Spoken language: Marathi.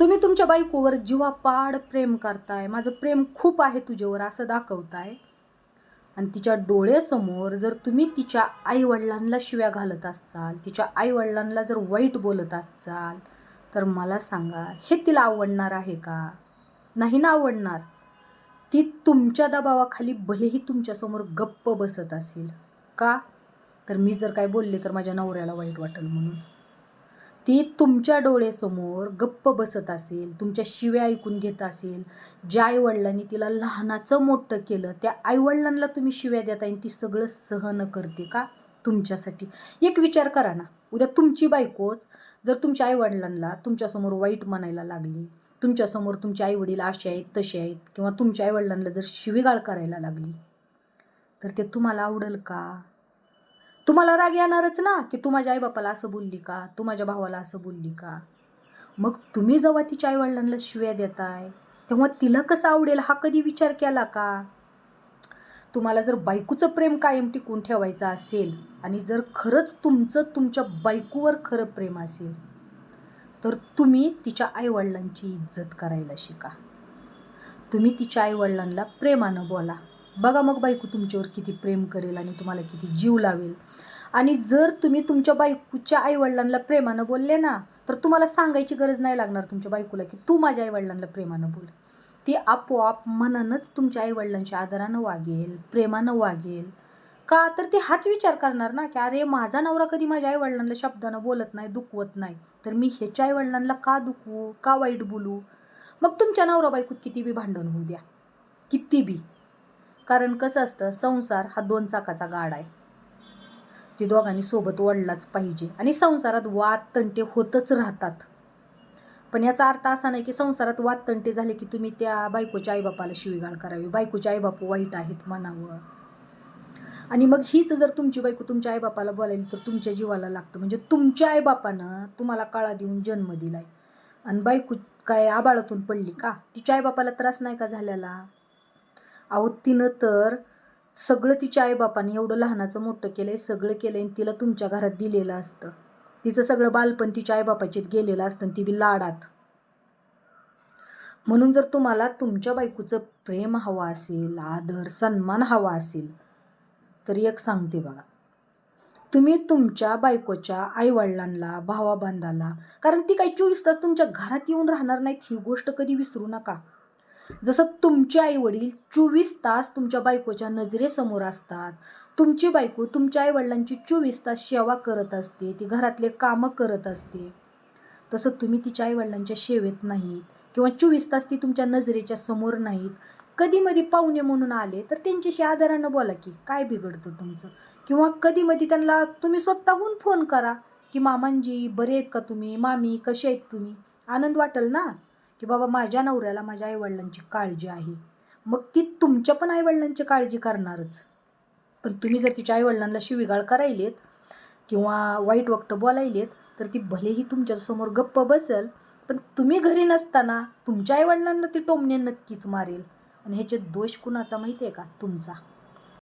तुम्ही तुमच्या बायकोवर जीवापाड प्रेम करताय. माझं प्रेम खूप आहे तुझ्यावर असं दाखवताय. आणि तिच्या डोळ्यासमोर जर तुम्ही तिच्या आईवडिलांना शिव्या घालत असाल तिच्या आईवडिलांना जर वाईट बोलत असाल तर मला सांगा हे तिला आवडणार आहे का? नाही ना आवडणार. ती तुमच्या दबावाखाली भलेही तुमच्यासमोर गप्प बसत असेल. का? तर मी जर काय बोलले तर माझ्या नवऱ्याला वाईट वाटेल म्हणून. ती तुमच्या डोळ्यासमोर गप्प बसत असेल तुमच्या शिव्या ऐकून घेत असेल ज्या आईवडिलांनी तिला लहानाचं मोठं केलं त्या आईवडिलांना तुम्ही शिव्या देता आणि ती सगळं सहन करते का तुमच्यासाठी? एक विचार करा ना. उद्या तुमची बायकोच जर तुमच्या आईवडिलांना तुमच्यासमोर वाईट म्हणायला लागली तुमच्यासमोर तुमचे आईवडील असे आहेत तसे आहेत किंवा तुमच्या आईवडिलांना जर शिवीगाळ करायला लागली तर ते तुम्हाला आवडेल का? तुम्हाला राग येणारच ना की तू माझ्या आईबापाला असं बोलली का? तू माझ्या भावाला असं बोलली का? मग तुम्ही जेव्हा तिच्या आईवडिलांना शिव्या देताय तेव्हा तिला कसं आवडेल हा कधी विचार केला का? तुम्हाला जर बायकोचं प्रेम कायम टिकून ठेवायचं असेल आणि जर खरंच तुमचं तुमच्या बायकोवर खरं प्रेम असेल तर तुम्ही तिच्या आईवडिलांची इज्जत करायला शिका. तुम्ही तिच्या आईवडिलांना प्रेमानं बोला. बघा मग बायको तुमच्यावर किती प्रेम करेल आणि तुम्हाला किती जीव लावेल. आणि जर तुम्ही तुमच्या बायकोच्या आईवडिलांना प्रेमानं बोलले ना तर तुम्हाला सांगायची गरज नाही लागणार तुमच्या बायकोला की तू माझ्या आईवडिलांना प्रेमानं बोल. ती आपोआप मनानंच तुमच्या आईवडिलांच्या आदरानं वागेल प्रेमानं वागेल. का तर ते हाच विचार करणार ना की अरे माझा नवरा कधी माझ्या आईवडिलांना शब्दानं बोलत नाही दुखवत नाही. तर मी ह्याच्या आईवडिलांना का दुखवू का वाईट बोलू? मग तुमच्या नवरा बायकोत किती बी भांडण होऊ द्या. किती बी. कारण कसं असतं संसार हा दोन चाकाचा गाड आहे. ते दोघांनी सोबत वळलाच पाहिजे आणि संसारात वाद तंटे होतच राहतात. पण याचा अर्थ असा नाही की संसारात वाद तंटे झाले की तुम्ही त्या बायकोच्या आईबापाला शिवीगाळ करावी. बायकोचे आईबाप वाईट आहेत म्हणावं. आणि मग हीच जर तुमची बायको तुमच्या आईबापाला बोलायली तर तुमच्या जीवाला लागतं. म्हणजे तुमच्या आईबापानं तुम्हाला काळा देऊन जन्म दिलाय. आणि बायको काय आबाळातून पडली का? तिच्या आईबापाला त्रास नाही का झालेला? अहो तिनं तर सगळं तिच्या आईबापाने एवढं लहानाचं मोठं केलं आहे सगळं केलं आणि तिला तुमच्या घरात दिलेलं असतं. तिचं सगळं बालपण तिच्या आईबापाच्यात गेलेलं असतं आणि ती बी लाडात. म्हणून जर तुम्हाला तुमच्या बायकोचं प्रेम हवं असेल आदर सन्मान हवा असेल तर एक सांगते बघा. तुम्ही तुमच्या बायकोच्या आईवडिलांना भावाबांधाला कारण ती काही चोवीस तास तुमच्या घरात येऊन राहणार नाहीत ही गोष्ट कधी विसरू नका. जसं तुमचे आईवडील चोवीस तास तुमच्या बायकोच्या नजरेसमोर असतात. तुमची बायको तुमच्या आईवडिलांची चोवीस तास सेवा करत असते ती घरातले कामं करत असते. तसं तुम्ही तिच्या आईवडिलांच्या सेवेत नाहीत किंवा चोवीस तास ती तुमच्या नजरेच्या समोर नाहीत. कधी मधी पाहुणे म्हणून आले तर त्यांच्याशी आदरानं बोला की काय बिघडतं तुमचं? किंवा कधी मधी त्यांना तुम्ही स्वतःहून फोन करा की मामांजी बरे आहेत का तुम्ही? मामी कसे आहेत तुम्ही? आनंद वाटेल ना? की बाबा माझ्या नवऱ्याला माझ्या आईवडिलांची काळजी आहे. मग ती तुमच्या पण आईवडिलांची काळजी करणारच. पण तुम्ही जर तिच्या आईवडिलांना शिवीगाळ करायलेत किंवा वाईट वक्त बोलायलेत तर ती भलेही तुमच्यासमोर गप्प बसेल पण तुम्ही घरी नसताना तुमच्या आईवडिलांना ती टोमणे नक्कीच मारेल. आणि ह्याचे दोष कुणाचा माहिती आहे का? तुमचा.